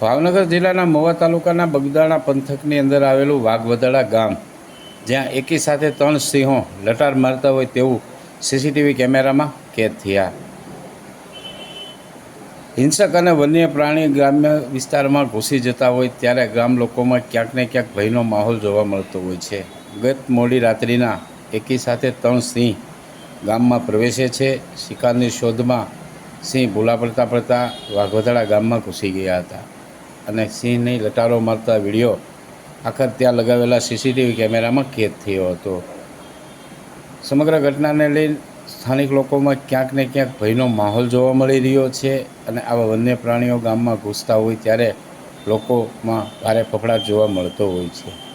ભાવનગર જિલ્લાના મહુવા તાલુકાના બગદાણા પંથકની અંદર આવેલું વાઘવદડા ગામ, જ્યાં એકી સાથે ત્રણ સિંહો લટાર મારતા હોય તેવું સીસીટીવી કેમેરામાં કેદ થયા. હિંસક અને વન્ય પ્રાણી ગ્રામ્ય વિસ્તારમાં ઘૂસી જતા હોય ત્યારે ગામ લોકોમાં ક્યાંક ને ક્યાંક ભયનો માહોલ જોવા મળતો હોય છે. ગત મોડી રાત્રિના એકી સાથે ત્રણ સિંહ ગામમાં પ્રવેશે છે. શિકારની શોધમાં સિંહ ભૂલા પડતા પડતા વાઘોદડા ગામમાં ઘૂસી ગયા હતા. અને સિંહની લટારો મારતા વીડિયો. આખર ત્યાં લગાવેલા સીસીટીવી કેમેરામાં કેદ થયો હતો. સમગ્ર ઘટનાને લઈને સ્થાનિક લોકોમાં ક્યાંક ને ક્યાંક ભયનો માહોલ જોવા મળી રહ્યો છે અને આવા વન્ય પ્રાણીઓ ગામમાં ઘૂસતા હોય ત્યારે લોકોમાં ભારે ફફડાટ જોવા મળતો હોય છે.